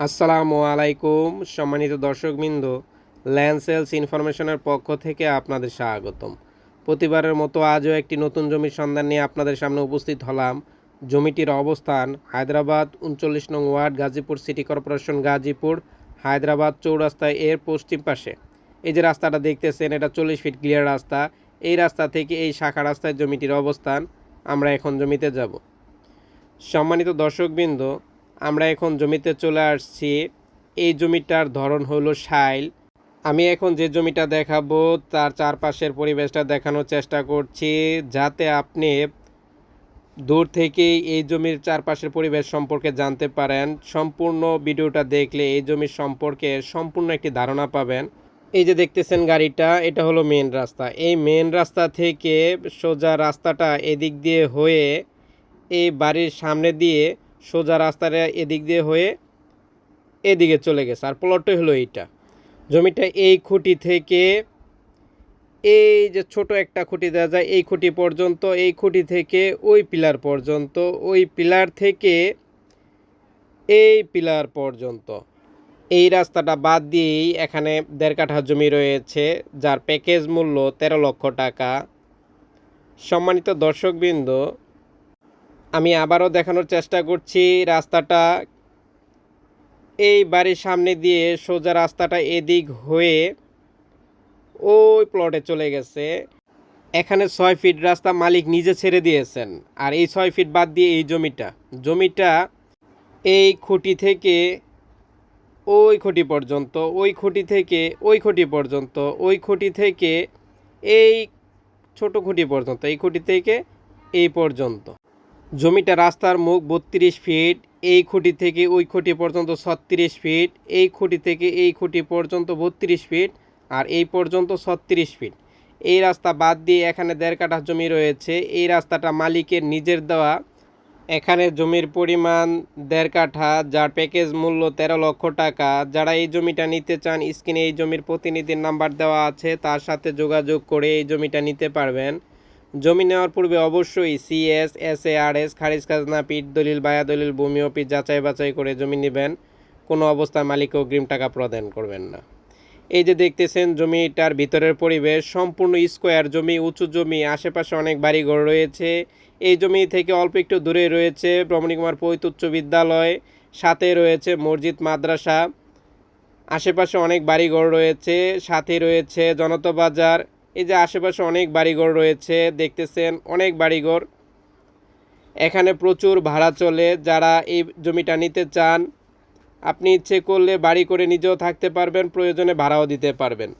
আসসালামু আলাইকুম, সম্মানিত দর্শকবৃন্দ ল্যান্ড সেলস ইনফরমেশনের পক্ষ থেকে আপনাদের স্বাগতম। প্রতিবারের মতো আজও একটি নতুন জমির সন্ধান নিয়ে আপনাদের সামনে উপস্থিত হলাম। জমিটির অবস্থান হায়দ্রাবাদ, উনচল্লিশ নং ward, Gazipur city corporation, Gazipur, Hyderabad চৌরাস্তায় এর পশ্চিম পাশে। এই যে রাস্তাটা দেখতেছেন, এটা চল্লিশ ফিট ক্লিয়ার রাস্তা। এই রাস্তা থেকে এই শাখা রাস্তায় জমিটির অবস্থান, আমরা এখন জমিতে যাব। সম্মানিত দর্শকবৃন্দ আমরা এখন জমিতে চলে আসছি। এই জমিটার ধরন হলো শাইল। আমি এখন যে জমিটা দেখাবো, তার চারপাশের পরিবেশটা দেখানোর চেষ্টা করছি, যাতে আপনি দূর থেকেই এই জমির চারপাশের পরিবেশ সম্পর্কে জানতে পারেন। সম্পূর্ণ ভিডিওটা দেখলে এই জমির সম্পর্কে সম্পূর্ণ একটি ধারণা পাবেন। এই যে দেখতেছেন গাড়িটা, এটা হলো মেন রাস্তা। এই মেন রাস্তা থেকে সোজা রাস্তাটা এদিক দিয়ে হয়ে এই বাড়ির সামনে দিয়ে সোজা রাস্তাটা এদিক দিয়ে হয়ে এদিকে চলে গেছে। আর প্লটই হলো এইটা। জমিটা এই খুঁটি থেকে এই যে ছোট একটা খুঁটি দেওয়া যায়, এই খুঁটি পর্যন্ত, এই খুঁটি থেকে ওই পিলার পর্যন্ত, ওই পিলার থেকে এই পিলার পর্যন্ত। এই রাস্তাটা বাদ দিয়েই এখানে দেড় কাঠা জমি রয়েছে, যার প্যাকেজ মূল্য তেরো লক্ষ টাকা। সম্মানিত দর্শকবৃন্দ আমি আবারও দেখানোর চেষ্টা করছি রাস্তাটা। এই বাড়ির সামনে দিয়ে সোজা রাস্তাটা এদিক হয়ে ওই প্লটে চলে গেছে। এখানে ছয় ফিট রাস্তা মালিক নিজে ছেড়ে দিয়েছেন। আর এই ছয় ফিট বাদ দিয়ে এই জমিটা। জমিটা এই খুঁটি থেকে ওই খুঁটি পর্যন্ত, ওই খুঁটি থেকে ওই খুঁটি পর্যন্ত, ওই খুঁটি থেকে এই ছোট খুঁটি পর্যন্ত, এই খুঁটি থেকে এই পর্যন্ত। জমিটা রাস্তার মুখ বত্রিশ ফিট, এই খুঁটি থেকে ওই খুঁটি পর্যন্ত ছত্রিশ ফিট, এই খুঁটি থেকে এই খুঁটি পর্যন্ত বত্রিশ ফিট আর এই পর্যন্ত ছত্রিশ ফিট। এই রাস্তা বাদ দিয়ে এখানে দেড় কাঠা জমি রয়েছে। এই রাস্তাটা মালিকের নিজের দেওয়া। এখানে জমির পরিমাণ দেড় কাঠা, যার প্যাকেজ মূল্য তেরো লক্ষ টাকা। যারা এই জমিটা নিতে চান, স্ক্রিনে এই জমির প্রতিনিধির নাম্বার দেওয়া আছে। তার সাথে যোগাযোগ করে এই জমিটা নিতে পারবেন। জমি নেওয়ার পূর্বে অবশ্যই CS S A R S খারিজ খাজনা পিঠ দলিল, বায়া দলিল, ভূমি অফিস যাচাই বাছাই করে জমি নেবেন। কোনো অবস্থায় মালিক অগ্রিম টাকা প্রদান করবেন না। এই যে দেখতেছেন, জমিটার ভিতরের পরিবেশ, সম্পূর্ণ স্কোয়ার জমি, উঁচু জমি, আশেপাশে অনেক বাড়িঘর রয়েছে। এই জমি থেকে অল্প একটু দূরে রয়েছে রমণী কুমার পৈত উচ্চ বিদ্যালয়, সাথে রয়েছে মসজিদ, মাদ্রাসা, আশেপাশে অনেক বাড়িঘর রয়েছে, সাথে রয়েছে জনতা বাজার এই যে আশেপাশে অনেক বাড়িঘর রয়েছে, দেখতেছেন অনেক বাড়িঘর। এখানে প্রচুর ভাড়া চলে, যারা এই জমিটা নিতে চান, আপনি ইচ্ছে করলে বাড়ি করে নিজেও থাকতে পারবেন, প্রয়োজনে ভাড়াও দিতে পারবেন।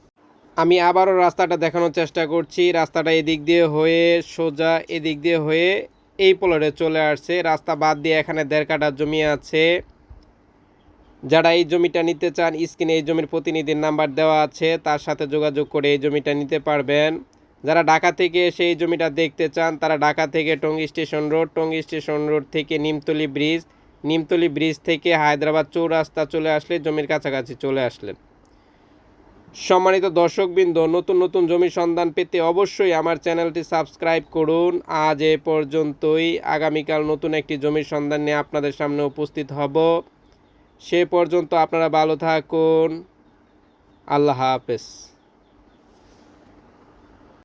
আমি আবারও রাস্তাটা দেখানোর চেষ্টা করছি, রাস্তাটা এদিক দিয়ে হয়ে সোজা এদিক দিয়ে হয়ে এই প্লটে চলে আসছে। রাস্তা বাদ দিয়ে এখানে দেড় কাঠা জমি আছে। যারা এই জমিটা নিতে চান, স্ক্রিনে এই জমির প্রতিনিধির নাম্বার দেওয়া আছে, তার সাথে যোগাযোগ করে এই জমিটা নিতে পারবেন। যারা ঢাকা থেকে এসে এই জমিটা দেখতে চান, তারা ঢাকা থেকে Tongi station road Tongi station road থেকে নিমতলি ব্রিজ নিমতলি ব্রিজ থেকে হায়দ্রাবাদ চৌরাস্তা চলে আসলে জমির কাছাকাছি চলে আসলেন। সম্মানিত দর্শকবৃন্দ, নতুন নতুন জমির সন্ধান পেতে অবশ্যই আমার চ্যানেলটি সাবস্ক্রাইব করুন। আজ এ পর্যন্তই। আগামীকাল নতুন একটি জমির সন্ধান নিয়ে আপনাদের সামনে উপস্থিত হব। সে পর্যন্ত আপনারা ভালো থাকুন। আল্লাহ হাফেজ।